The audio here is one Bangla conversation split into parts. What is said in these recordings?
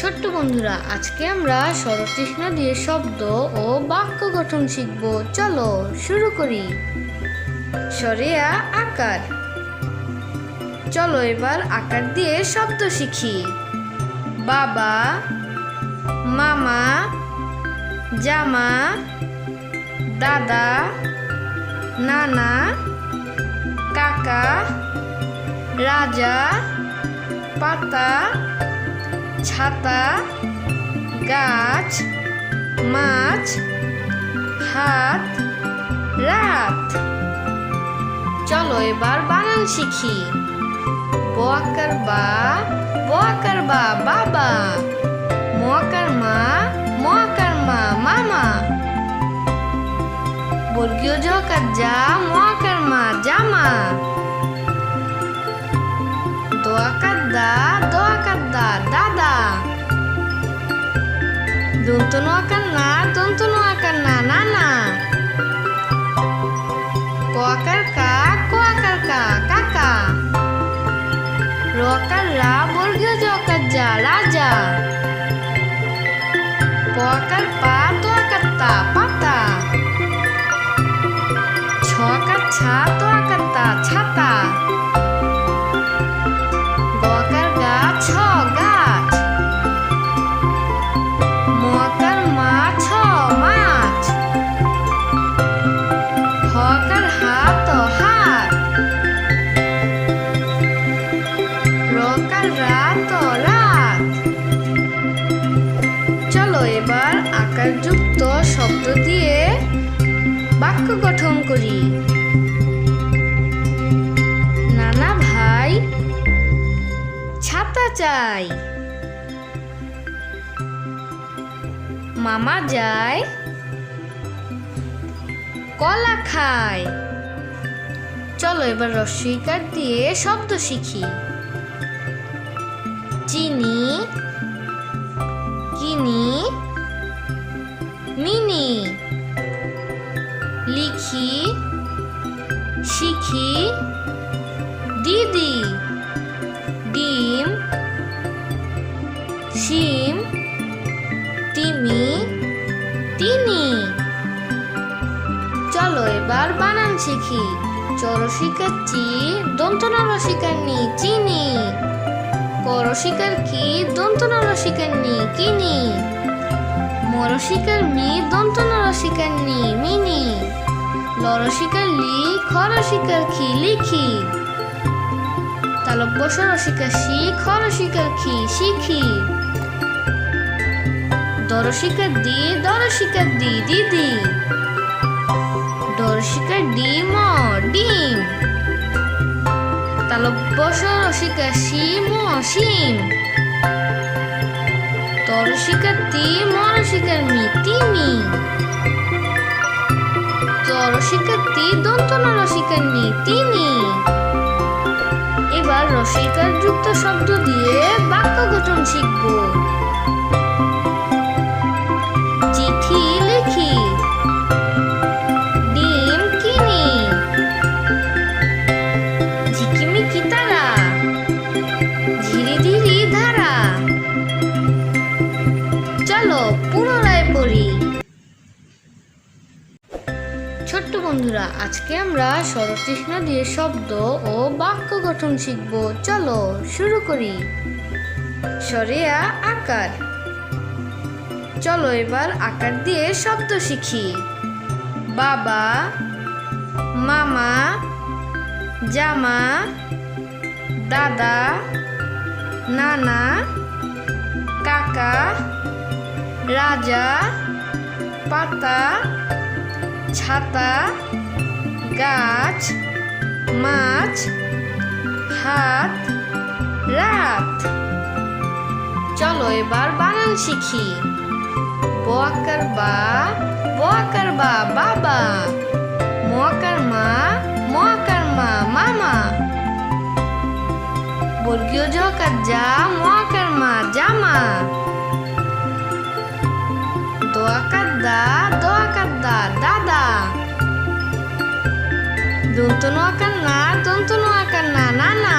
ছোট্ট বন্ধুরা, আজকে আমরা স্বরচিহ্ন দিয়ে শব্দ ও বাক্য গঠন শিখব। চলো শুরু করি। সরেয়া আকার। চলো এবার আকার দিয়ে শব্দ শিখি। বাবা, মামা, জামা, দাদা, নানা, কাকা, রাজা, পাতা ছাতা, গাছ, মাছ, হাত, রাত। চলো এবার বানান শিখি। বোয়াকার বা বোয়াকার বা, বাবা। মোয়াকার মা মোয়াকার মা, মামা। বর্গীয় জকার যা মোয়াকার মা, জামা। দোয়াকার দা দোয়াকার দন্তনু আকার না দন্তনু আকার না নানা কোয়াকার কা কোয়াকার কা কাকা। রকার রা বর্গীয় জকার যা রাজা। পোয়াকার পা তোয়াকার তা পাতা। ছকার ছা তোয়াকার তা ছাতা। আকারযুক্ত শব্দ দিয়ে বাক্য গঠন করি। নানা ভাই ছাতা চাই। মামা যায় কলা খায়। চলো এবার রস্বইকার দিয়ে শব্দ শিখি। চিনি, কিনি মিনি। লিখি, শিখি, দিদি, ডিম, শিম, তিমি, তিনি। চলো এবার বানান শিখি। চরসিকার চি দন্তনা রসিকার নি চিনি করসিকার কি দন্তনা রসিকার নি কিনি। মরসিকার মি দন্তনা রসিকার নি মিনি লরসিকার লি খরসিকার খি, লিখি। তালব্যস রসিকার শি খরসিকার খি, শিখি। দরসিকার দি দরসিকার দি, দিদি। দরসিকার ডিম। ডিম তালব্যস রসিকার শিম শিম। তরসিকার তি মরসিকার মি, তিমি। তরসিকার তি দন্তন রসিকার নি তিনি এবার রসিকার যুক্ত শব্দ দিয়ে বাক্য গঠন শিখব। আজকে আমরা স্বরচিহ্ন দিয়ে শব্দ ও বাক্য গঠন শিখব। চলো শুরু করি। সরেয়া আকার। চলো এবার আকার দিয়ে শব্দ শিখি। বাবা, মামা, জামা, দাদা, নানা, কাকা, রাজা, পাতা, ছাতা গাছ, মাছ, হাত, রাত। চলো এবার বানান শিখি। বোয়াকার বা বোয়াকার বা বাবা। মোয়াকার মা মোয়াকার মা, মামা। বর্গীয় জকার যা মোয়াকার মা, জামা। দন্তনু আকার না দন্তনু আকার না না না।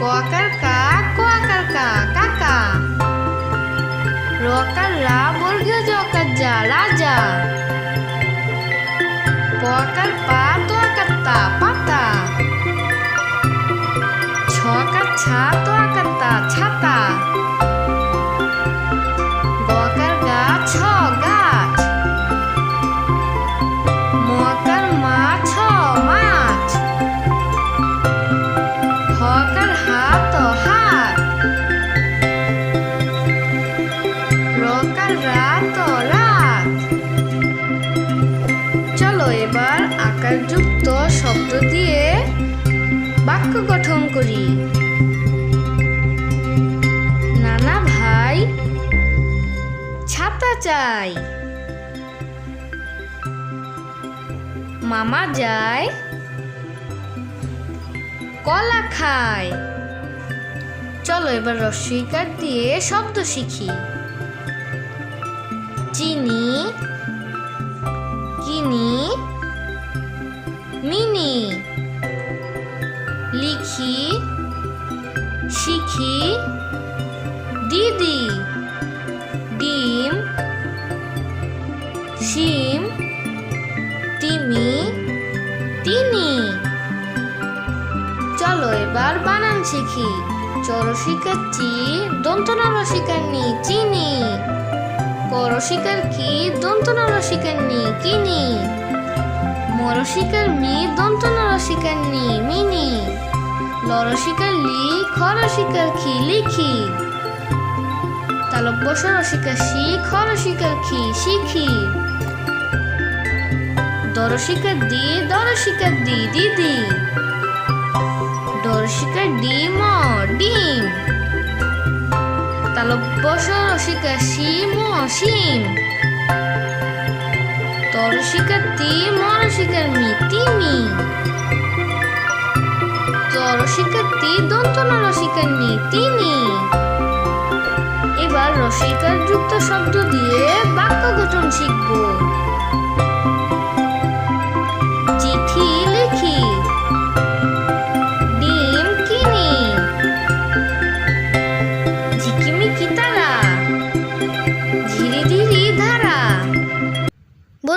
ক আকার কা, ক আকার কা কাকা র আকার রা, বর্গীয় জ আকার যা রাজা প আকার পা, তো তা পাতা ছ ছা, তো তা ছাতা গ গা, ছ রাত চলো এবার আকারযুক্ত শব্দ দিয়ে বাক্য গঠন করি। নানা ভাই, ছাতা চাই। মামা যায়, কলা খায়। চলো এবার রস্বইকার দিয়ে শব্দ শিখি। চিনি কিনি মিনি লিখি শিখি দিদি ডিম শিম তিমি তিনি চলো এবার বানান শিখি। চরসিকার চি দন্তনা রসিকার নি চিনি। করসিকার কি দন্তনা রসিকার নি কিনি মরসিকার মি দন্তনা রসিকার নি মিনি লরসিকার লি খরসিকার খি লিখি তালব্যস রসিকার শি খরসিকার খি শিখি দরসিকার দি দরসিকার দি দিদি দর্শিকার ডিম ডিম। তালব্যস রসিকা শিম অসীম তরসিকা তি মরসিকার মি তরসিকা তি দন্তনা রসিকার নি এবার রসিকার যুক্ত শব্দ দিয়ে বাক্য গঠন শিখব।